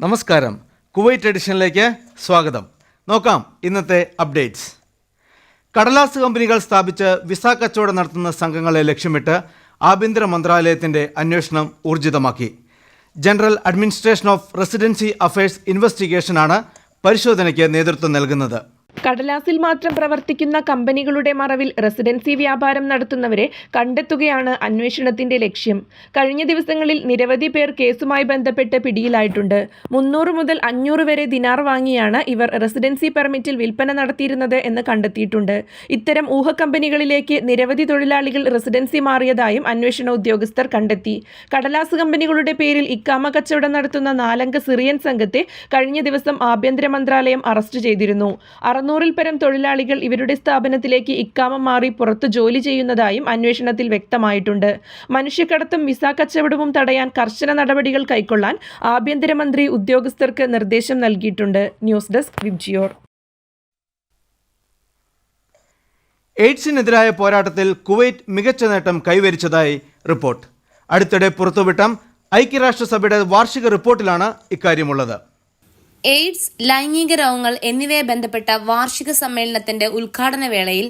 നമസ്കാരം. കുവൈറ്റ് എഡിഷനിലേക്ക് സ്വാഗതം. നോക്കാം ഇന്നത്തെ അപ്ഡേറ്റ്സ്. കടലാസ് കമ്പനികൾ സ്ഥാപിച്ച് വിസ കച്ചവടം നടത്തുന്ന സംഘങ്ങളെ ലക്ഷ്യമിട്ട് ആഭ്യന്തര മന്ത്രാലയത്തിന്റെ അന്വേഷണം ഊർജിതമാക്കി. General administration of residency affairs ഇൻവെസ്റ്റിഗേഷനാണ് പരിശോധനയ്ക്ക് നേതൃത്വം നൽകുന്നത്. കടലാസിൽ മാത്രം പ്രവർത്തിക്കുന്ന കമ്പനികളുടെ മറവിൽ റെസിഡൻസി വ്യാപാരം നടത്തുന്നവരെ കണ്ടെത്തുകയാണ് അന്വേഷണത്തിന്റെ ലക്ഷ്യം. കഴിഞ്ഞ ദിവസങ്ങളിൽ നിരവധി പേർ കേസുമായി ബന്ധപ്പെട്ട് പിടിയിലായിട്ടുണ്ട്. മുന്നൂറ് മുതൽ അഞ്ഞൂറ് വരെ ദിനാർ വാങ്ങിയാണ് ഇവർ റെസിഡൻസി പെർമിറ്റിൽ വിൽപ്പന നടത്തിയിരുന്നത് എന്ന് കണ്ടെത്തിയിട്ടുണ്ട്. ഇത്തരം ഊഹക്കമ്പനികളിലേക്ക് നിരവധി തൊഴിലാളികൾ റെസിഡൻസി മാറിയതായും അന്വേഷണ ഉദ്യോഗസ്ഥർ കണ്ടെത്തി. കടലാസ് കമ്പനികളുടെ പേരിൽ ഇക്കാമ കച്ചവടം നടത്തുന്ന നാലംഗ സിറിയൻ സംഘത്തെ കഴിഞ്ഞ ദിവസം ആഭ്യന്തര മന്ത്രാലയം അറസ്റ്റ് ചെയ്തിരുന്നു. അറുന്നൂറിൽ പരം തൊഴിലാളികൾ ഇവരുടെ സ്ഥാപനത്തിലേക്ക് ഇക്കാമം മാറി പുറത്തു ജോലി ചെയ്യുന്നതായും അന്വേഷണത്തിൽ വ്യക്തമായിട്ടുണ്ട്. മനുഷ്യക്കടത്തും വിസ കച്ചവടവും തടയാൻ കർശന നടപടികൾ കൈക്കൊള്ളാൻ ആഭ്യന്തരമന്ത്രി ഉദ്യോഗസ്ഥർക്ക് നിർദ്ദേശം നൽകിയിട്ടുണ്ട്. News desk VIBGYOR. എയ്ഡ്സിനെതിരായ പോരാട്ടത്തിൽ കുവൈറ്റ് മികച്ച നേട്ടം കൈവരിച്ചതായി റിപ്പോർട്ട്. അടുത്തിടെ പുറത്തുവിട്ട ഐക്യരാഷ്ട്രസഭയുടെ വാർഷിക റിപ്പോർട്ടിലാണ് ഇക്കാര്യമുള്ളത്. എയ്ഡ്സ് ലൈംഗിക രോഗങ്ങൾ എന്നിവയെ ബന്ധപ്പെട്ട വാർഷിക സമ്മേളനത്തിന്റെ ഉദ്ഘാടന വേളയിൽ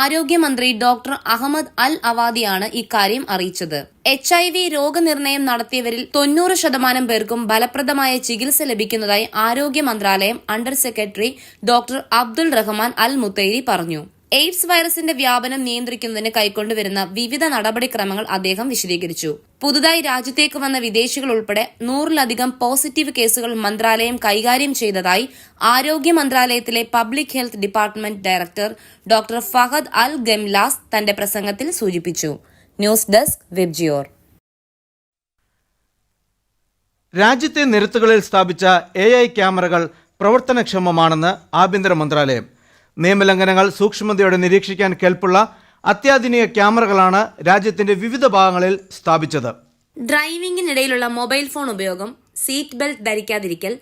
ആരോഗ്യമന്ത്രി ഡോക്ടർ അഹമ്മദ് അൽ അവാദിയാണ് ഇക്കാര്യം അറിയിച്ചത്. എച്ച് ഐ വി രോഗനിർണയം നടത്തിയവരിൽ തൊണ്ണൂറ് ശതമാനം പേർക്കും ഫലപ്രദമായ ചികിത്സ ലഭിക്കുന്നതായി ആരോഗ്യ മന്ത്രാലയം under secretary doctor Abdul Rahman Al Mutairi പറഞ്ഞു. എയ്ഡ്സ് വൈറസിന്റെ വ്യാപനം നിയന്ത്രിക്കുന്നതിന് കൈക്കൊണ്ടുവരുന്ന വിവിധ നടപടിക്രമങ്ങൾ അദ്ദേഹം വിശദീകരിച്ചു. പുതുതായി രാജ്യത്തേക്ക് വന്ന വിദേശികൾ ഉൾപ്പെടെ നൂറിലധികം പോസിറ്റീവ് കേസുകൾ മന്ത്രാലയം കൈകാര്യം ചെയ്തതായി ആരോഗ്യ മന്ത്രാലയത്തിലെ public health department director doctor Fahad Al Ghamlas തന്റെ പ്രസംഗത്തിൽ സൂചിപ്പിച്ചു. News desk Vibgyor. രാജ്യത്തെ നിരത്തുകളിൽ സ്ഥാപിച്ച എ ക്യാമറകൾ പ്രവർത്തനക്ഷമമാണെന്ന് ആഭ്യന്തര മന്ത്രാലയം. നിയമലംഘനങ്ങൾ സൂക്ഷ്മതയോടെ നിരീക്ഷിക്കാൻ കെൽപ്പുള്ള അത്യാധുനിക ക്യാമറകളാണ് രാജ്യത്തിന്റെ വിവിധ ഭാഗങ്ങളിൽ സ്ഥാപിച്ചത്. ഡ്രൈവിംഗിനിടയിലുള്ള മൊബൈൽ ഫോൺ ഉപയോഗം സീറ്റ് ബെൽറ്റ് ധരിക്കാതിരിക്കൽ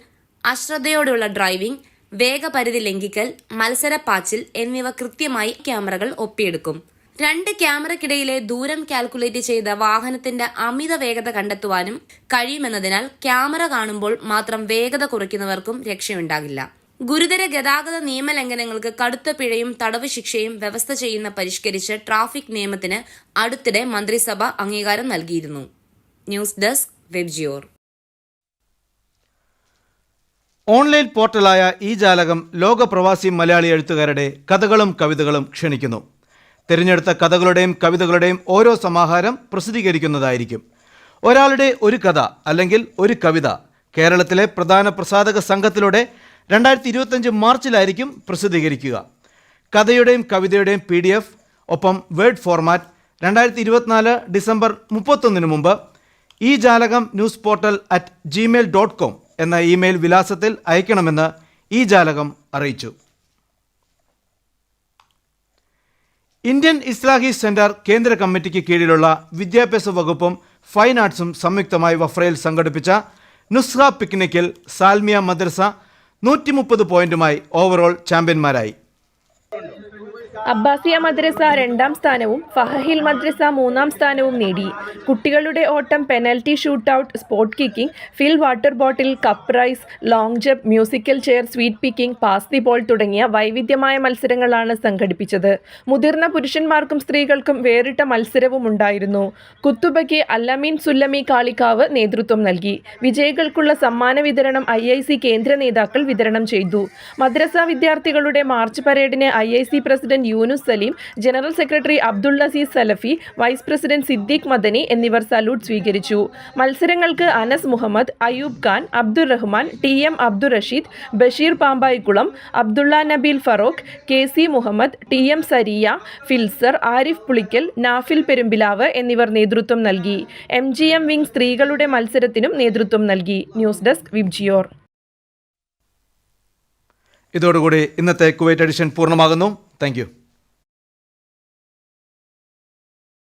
അശ്രദ്ധയോടെയുള്ള ഡ്രൈവിംഗ് വേഗപരിധി ലംഘിക്കൽ മത്സരപ്പാച്ചിൽ എന്നിവ കൃത്യമായി ക്യാമറകൾ ഒപ്പിയെടുക്കും. രണ്ട് ക്യാമറയ്ക്കിടയിലെ ദൂരം കാൽക്കുലേറ്റ് ചെയ്ത വാഹനത്തിന്റെ അമിത വേഗത കണ്ടെത്തുവാനും കഴിയുമെന്നതിനാൽ ക്യാമറ കാണുമ്പോൾ മാത്രം വേഗത കുറയ്ക്കുന്നവർക്കും രക്ഷയുണ്ടാകില്ല. ഗുരുതര ഗതാഗത നിയമലംഘനങ്ങൾക്ക് കടുത്ത പിഴയും തടവ് ശിക്ഷയും വ്യവസ്ഥ ചെയ്യുന്ന പരിഷ്കരിച്ച ട്രാഫിക് നിയമത്തിന് അടുത്തിടെ മന്ത്രിസഭ അംഗീകാരം നൽകിയിരുന്നു. ന്യൂസ് ഡെസ്ക് വെബ്ജിയോർ. ഓൺലൈൻ പോർട്ടലായ ഈ ജാലകം ലോക പ്രവാസി മലയാളി എഴുത്തുകാരുടെ കഥകളും കവിതകളും ക്ഷണിക്കുന്നു. തിരഞ്ഞെടുത്ത കഥകളുടെയും കവിതകളുടെയും ഓരോ സമാഹാരം പ്രസിദ്ധീകരിക്കുന്നതായിരിക്കും. ഒരാളുടെ ഒരു കഥ അല്ലെങ്കിൽ ഒരു കവിത കേരളത്തിലെ പ്രധാന പ്രസാധക സംഘത്തിലൂടെ രണ്ടായിരത്തി ഇരുപത്തഞ്ച് മാർച്ചിലായിരിക്കും പ്രസിദ്ധീകരിക്കുക. കഥയുടെയും കവിതയുടെയും പി ഡി എഫ് ഒപ്പം വേർഡ് ഫോർമാറ്റ് രണ്ടായിരത്തി ഇരുപത്തിനാല് ഡിസംബർ മുപ്പത്തൊന്നിന് മുമ്പ് ഈ ജാലകം news portal at Gmail dot com എന്ന ഇമെയിൽ വിലാസത്തിൽ അയക്കണമെന്ന് ഈ ജാലകം അറിയിച്ചു. ഇന്ത്യൻ ഇസ്ലാഹി സെന്റർ കേന്ദ്ര കമ്മിറ്റിക്ക് കീഴിലുള്ള വിദ്യാഭ്യാസ വകുപ്പും ഫൈൻ ആർട്സും സംയുക്തമായി വഫ്രയിൽ സംഘടിപ്പിച്ച നുസ്ഹ പിക്നിക്കിൽ സാൽമിയ മദ്രസ നൂറ്റി മുപ്പത് പോയിന്റുമായി ഓവറോൾ ചാമ്പ്യന്മാരായി അബ്ബാസിയ മദ്രസ രണ്ടാം സ്ഥാനവും ഫഹഹിൽ മദ്രസ മൂന്നാം സ്ഥാനവും നേടി. കുട്ടികളുടെ ഓട്ടം penalty shootout spot kicking fill water bottle cup rice long jump musical chair sweet picking pass the ball തുടങ്ങിയ വൈവിധ്യമായ മത്സരങ്ങളാണ് സംഘടിപ്പിച്ചത്. മുതിർന്ന പുരുഷന്മാർക്കും സ്ത്രീകൾക്കും വേറിട്ട മത്സരവും ഉണ്ടായിരുന്നു കുത്തുബയ്ക്ക് അല്ലമീൻ സുല്ലമി കാളിക്കാവ് നേതൃത്വം നൽകി. വിജയികൾക്കുള്ള സമ്മാന വിതരണം ഐ ഐ സി കേന്ദ്ര നേതാക്കൾ വിതരണം ചെയ്തു. മദ്രസ വിദ്യാർത്ഥികളുടെ march പരേഡിന് I I C president Yunus Salim general secretary Abdul C Salafi vice president Siddique Madani എന്നിവർ സല്യൂട്ട് സ്വീകരിച്ചു. മത്സരങ്ങൾക്ക് Anas Muhammad Ayub Khan Abdul Rahman T M Abdul Rasheed Basheer Pambayikulam Abdulla Nabeel Farook K C Muhammad T M Sariya Filsar Arif Pulikkal Nafil Perumpilavu എന്നിവർ നേതൃത്വം നൽകി. M G M wing സ്ത്രീകളുടെ മത്സരത്തിനും നേതൃത്വം നൽകി. News desk Vibgyor. ഇതോടുകൂടി ഇന്നത്തെ Kuwait edition പൂർണമാകുന്നു. Thank